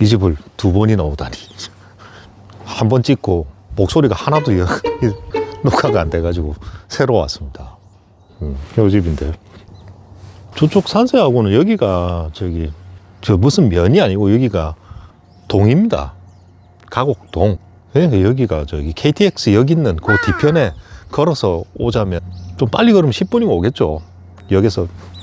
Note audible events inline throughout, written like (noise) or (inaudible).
이 집을 두 번이나 오다니. 한 번 찍고 목소리가 하나도 여- (laughs) 녹화가 안 돼가지고 새로 왔습니다. 음, 요 집인데. 저쪽 산세하고는 여기가 저기 저 무슨 면이 아니고 여기가 동입니다. 가곡동. 예, 여기가 저기 KTX 역 있는 그 뒤편에 걸어서 오자면 좀 빨리 걸으면 10분이면 오겠죠. 역에서 뛰어오면 10분만.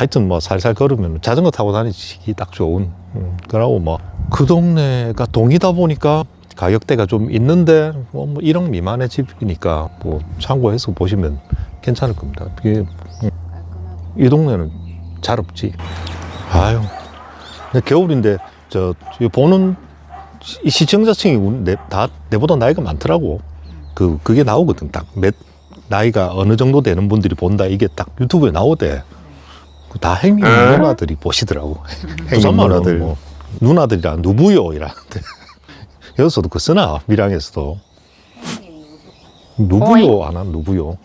하여튼 뭐 살살 걸으면 자전거 타고 다니기 딱 좋은 음, 그러고 뭐 그 동네가 동이다 보니까 가격대가 좀 있는데 뭐, 뭐 1억 미만의 집이니까 뭐 참고해서 보시면 괜찮을 겁니다. 이게 깔끔하고. 이 동네는 잘 없지. 아유, 겨울인데 저이 보는 시- 이 시청자층이 다 내보다 나이가 많더라고. 그 그게 나오거든. 딱 몇 나이가 어느 정도 되는 분들이 본다. 이게 딱 유튜브에 나오대. 그다 행님 누나들이 보시더라고. (laughs) 행님 누나들 뭐, 누나들이라 누부요 이라는데 (laughs) 여기서도 그 쓰나 밀양에서도 누부요 안 한 누부요.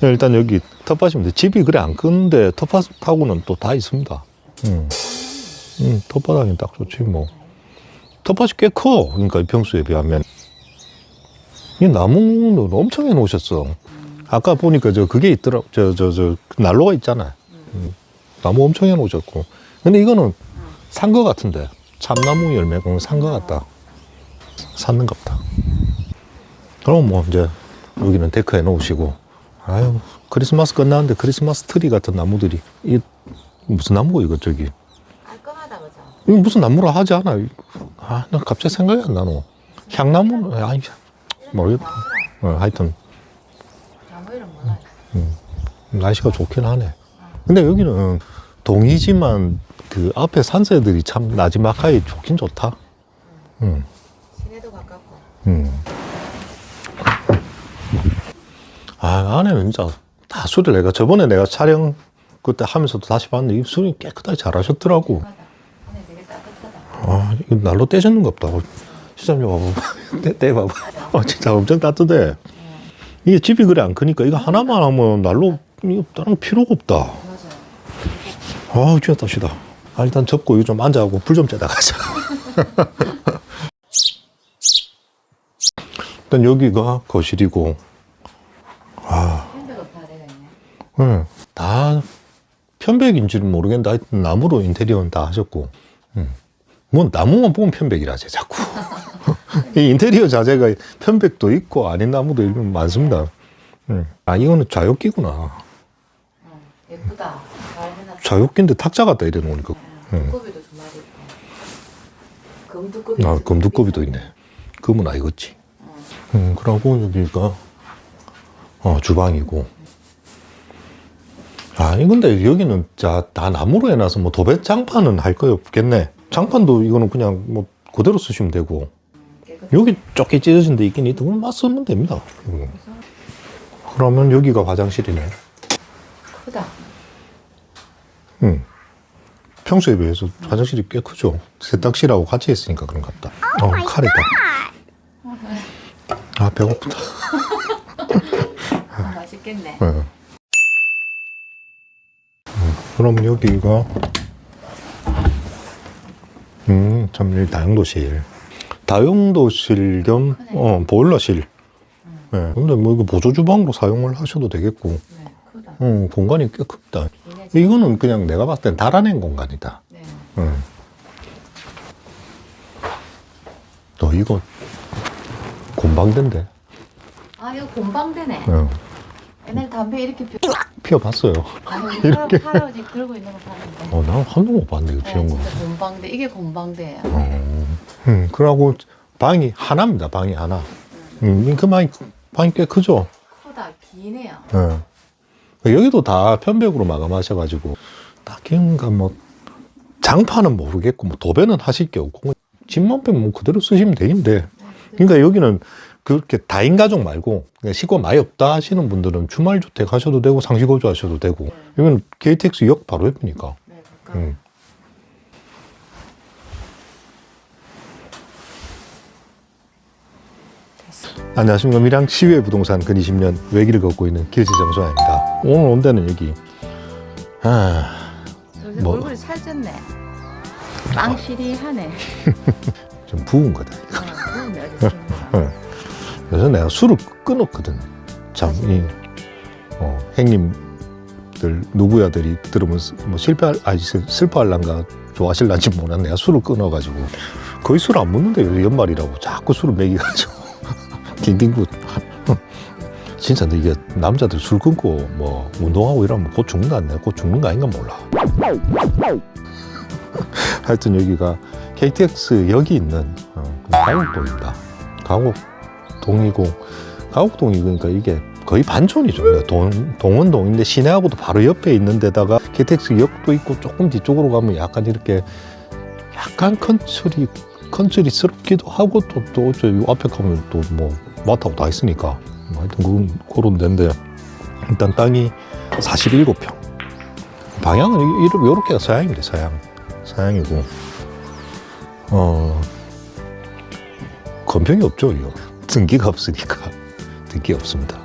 네, 일단 여기 텃밭입니다. 집이 그래 안 큰데 텃밭하고는 또 다 있습니다. 음. 음, 텃밭하기는 딱 좋지 뭐. 텃밭이 꽤 커. 그러니까 평수에 비하면. 이 나무는 엄청 해놓으셨어. 아까 보니까 저 그게 있더라. 저 저 저 난로가 있잖아. 음, 나무 엄청 해놓으셨고. 근데 이거는 산 거 같은데. 참나무 열매가 산거 같다. 샀는갑다. 그럼 뭐 이제 여기는 데크 해놓으시고. 아유 크리스마스 끝나는데 크리스마스 트리 같은 나무들이 이 무슨 나무고 이거 저기 깔끔하다 그죠? 이거 무슨 나무라 하지 않아? 아, 나 갑자기 생각이 안 나노. 향나무, 아니, 모르겠다. 어, 하여튼, 몰라요. 날씨가 좋긴 하네. 근데 여기는 동이지만 그 앞에 산세들이 참 나지막하게 좋긴 좋다. 음, 시내도 가깝고. 음. 아, 안에는 진짜 다 수리를 내가 저번에 내가 촬영 그때 하면서도 다시 봤는데 이 수리 깨끗하게 잘 하셨더라고. 따뜻하다. 안에 되게 따뜻하다. 아, 이거 날로 떼셨는가 보다. 시장님 와봐. (laughs) 떼, 떼봐봐. 아, 진짜 엄청 따뜻해. 이게 집이 그래 안 크니까 이거 하나만 하면 날로 이거 다른 거 필요가 없다. 맞아요. 아, 진짜 따시다. 아, 일단 접고 이거 좀 앉아갖고 불 좀 쬐다 가자. (laughs) 일단 여기가 거실이고, 핸드가 다 되어 있네. 예, 다 편백인지는 모르겠는데 하여튼 나무로 인테리어는 다 하셨고, 음. 뭐 나무만 보면 편백이라지 자꾸. 이 인테리어 자재가 편백도 있고 아닌 나무도 많습니다. 음. 아 이거는 좌욕기구나. 응. 예쁘다. 잘 해놨다. 좌욕기인데 탁자 같다 이래 놓으니까. 응. 음. 두꺼비도 두 마리 있고. 금두꺼비. 아 금두꺼비도 있네. 금은 아니겠지. 음 그러고 여기가 어 주방이고. 아 이건데 여기는 자 다 나무로 해놔서 뭐 도배 장판은 할 거 없겠네. 장판도 이거는 그냥 뭐 그대로 쓰시면 되고. 깨끗. 여기 좁게 찢어진 데 있긴 있다. 그럼 맞으면 됩니다. 음. 그러면 여기가 화장실이네. 크다. 음. 평소에 비해서 화장실이 꽤 크죠. 세탁실하고 같이 있으니까 그런 것 같다. 어, 칼이다. 아, 배고프다. 아, 맛있겠네. 예. 음, 그럼 여기가, 음, 참, 다용도실. 다용도실 겸, 어, 보일러실. 예. 근데 뭐 이거 보조 주방으로 사용을 하셔도 되겠고, 네. 크다. 어, 공간이 꽤 집. 이거는 그냥 내가 봤을 땐 달아낸 공간이다. 네. 응. 너 이거 곰방대인데. 아 이거 곰방대네. 응. 옛날 담배 이렇게 펴. 피워봤어요. 아 (laughs) 이렇게. 할아버지 들고 있는 거 봤는데. 어, 난 한 번도 못 봤는데, 이거 네, 피운 거. 진짜 곰방대. 이게 곰방대예요. 어. 응, 그러고 방이 하나입니다, 방이 하나. 음, 그 방이, 방이 꽤 크죠? 크다. 기네요. 응. 여기도 다 편백으로 마감하셔가지고, 딱히가 뭐, 장판은 모르겠고, 뭐, 도배는 하실 게 없고, 집만 빼면 뭐 그대로 쓰시면 되는데, 그러니까 여기는 그렇게 다인 가족 말고 그냥 식구 많이 없다 하시는 분들은 주말 주택 하셔도 되고 상시 거주 하셔도 되고 여기는 KTX 역 바로 옆이니까. 네, 가까워. 음. 안녕하십니까 밀양 시외 부동산 근 20년 외길을 걷고 있는 길지 정소아입니다. 오늘 온 데는 여기 아, 뭐. 얼굴이 살쪘네. 빵시리하네. (laughs) 좀 부은 거다. 어, 그건 어딨습니까? 그래서 내가 술을 끊었거든. 참, 이, 어, 형님들, 누구야들이 들으면 스- 뭐 실패할, 아니, 슬- 슬퍼할란가 좋아하실란지 몰라. 내가 술을 끊어가지고. 거의 술 안 먹는데, 요새 연말이라고. 자꾸 술을 먹이가지고. 딩딩굿. 진짜 근데 이게 남자들 술 끊고 뭐 운동하고 이러면 곧 죽는 거 아니야? 곧 죽는 거 아닌가 몰라. (laughs) 하여튼 여기가 KTX 역이 있는 어, 가곡동입니다. 가곡동이고 가곡동이 그러니까 이게 거의 반촌이죠. 동, 동원동인데 시내하고도 바로 옆에 있는 데다가 KTX 역도 있고 조금 뒤쪽으로 가면 약간 이렇게 약간 컨트리 컨트리스럽기도 하고 또또저 앞에 가면 또뭐 마트하고 다 있으니까. 뭐 하여튼 그런 그런 데인데 일단 땅이 47평. 방향은 이- 이렇게 서양이래 서양. 서양이고. 어 건평이 없죠 이거. 등기가 없으니까. 등기 없습니다.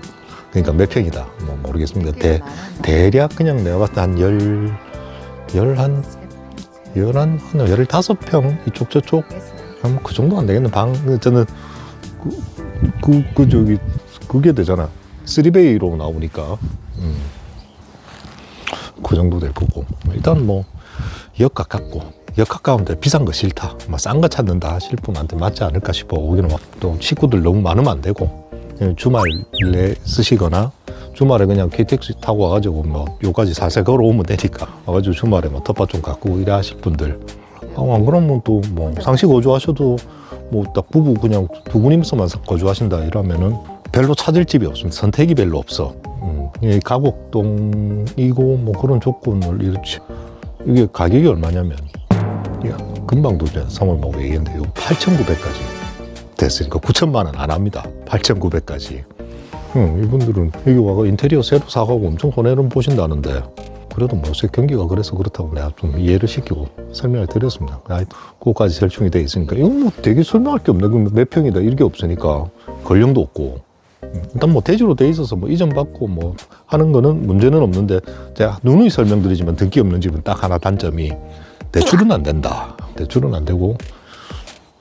그러니까 몇 평이다? 뭐 모르겠습니다. 대, 대략 그냥 내가 봤을 때 한 열, 열한, 열한, 한 열다섯 평 이쪽 저쪽? 한그 정도 안 되겠네. 방, 저는 그, 그, 그 저기, 그게 되잖아. 쓰리베이로 나오니까. 음. 그 정도 될 거고. 일단 뭐, 역 가깝고, 역 가까운데 비싼 거 싫다. 막싼 거 찾는다 하실 분한테 맞지 않을까 싶어. 오기는 막 또 식구들 너무 많으면 안 되고, 그냥 주말에 쓰시거나, 주말에 그냥 KTX 타고 와가지고 뭐, 요까지 살살 걸어오면 되니까. 와가지고 주말에 뭐 텃밭 좀 가꾸고 이래 하실 분들. 아, 안 그러면 또 뭐 상시 거주하셔도 뭐 딱 부부 그냥 두 분이서만 거주하신다 이러면은 별로 찾을 집이 없습니다. 선택이 별로 없어. 음, 이 가곡동이고 뭐 그런 조건을 이렇지. 이게 가격이 얼마냐면 야, 금방도 이제 성을 뭐 얘기했는데 요 8,900까지 됐으니까 9천만 원 안 합니다. 8,900까지. 음, 이분들은 여기 와가 인테리어 새로 사가고 엄청 손해를 보신다는데 그래도 뭐 요새 경기가 그래서 그렇다고 내가 좀 이해를 시키고 설명을 드렸습니다. 아, 그거까지 절충이 돼 있으니까 이건 뭐 되게 설명할 게 없네. 몇 평이다 이게 없으니까 권령도 없고 음, 일단 뭐 대지로 돼 있어서 뭐 이전 받고 뭐 하는 거는 문제는 없는데 제가 누누이 설명드리지만 등기 없는 집은 딱 하나 단점이 대출은 안 된다. 대출은 안 되고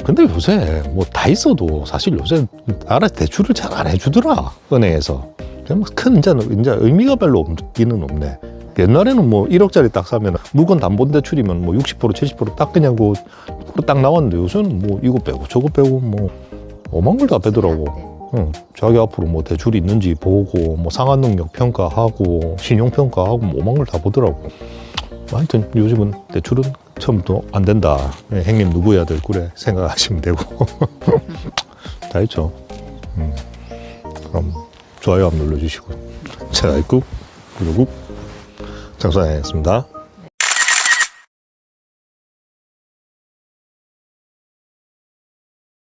근데 요새 뭐 다 있어도 사실 요새 알아 대출을 잘 안 해주더라 은행에서 그냥 큰 이제 이제 의미가 별로 없기는 없네. 옛날에는 뭐 1억짜리 딱 사면 물건 담보 대출이면 뭐 60% 70%딱 그냥 그딱 나왔는데 요새는 뭐 이거 빼고 저거 빼고 뭐 오만 걸 다 빼더라고. 응, 자기 앞으로 뭐 대출이 있는지 보고 뭐 상환 능력 평가하고 신용 평가하고 뭐 오만 걸 다 보더라고. 뭐 하여튼 요즘은 대출은 처음부터 안 된다. 예, 형님 누구야 될 그래 생각하시면 되고 (laughs) 다 했죠. 음, 그럼 좋아요 한번 눌러주시고 제가 있고 그리고 장사하겠습니다.